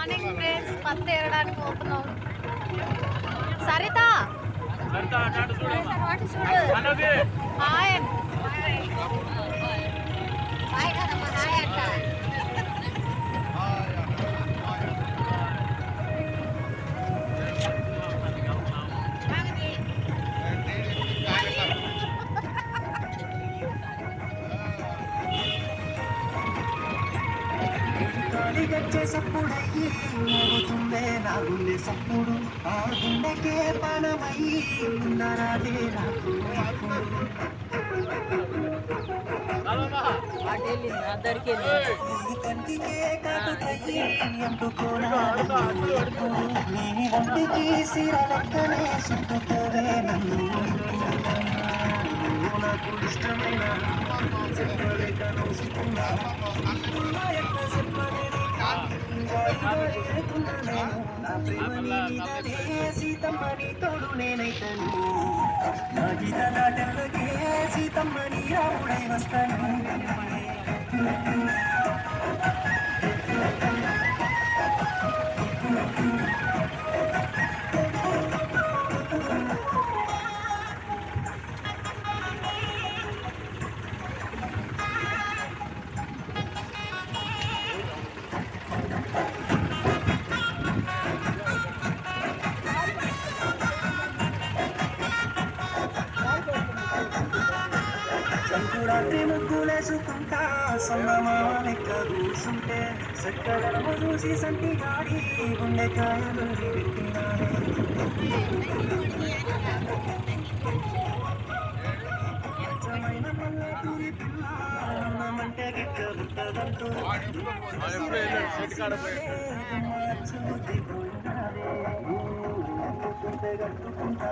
Morning friends పత్తి ఏరడానికి పోతున్నాం. సరిత? హాయ్. గాలి గచ్చే సప్పుడయ్యి మోగుతుందే నా గుండె సప్పుడు. ఆ గుండెకే పానమయ్యి ఉన్నరాదే నాకు ఇప్పుడు. నీ కంటికే కాటుకయ్యి అంటుకోనాడు నీ ఒంటికి సిర లెక్కనే చుట్టుకోవే నన్ను. నువ్వు నాకు ఇష్టమైన చెప్పలేక నోసుకున్నా నా ప్రేమని నీదనే సీతమ్మని తోడు నేనైతను. నా గీత నాటలకే సీతమ్మని రాముడై వస్తాను. సంకురాత్రి ముగ్గులేసుకుంటా సన్నమామ లెక్క కూసుంటే సక్కడము చూసి సంటి గాడి గుండెకాయలు పెట్టినాడే అచ్చమైన పిల్ల అన్నమంటే మార్చుకుంటే గట్టుకుంటా.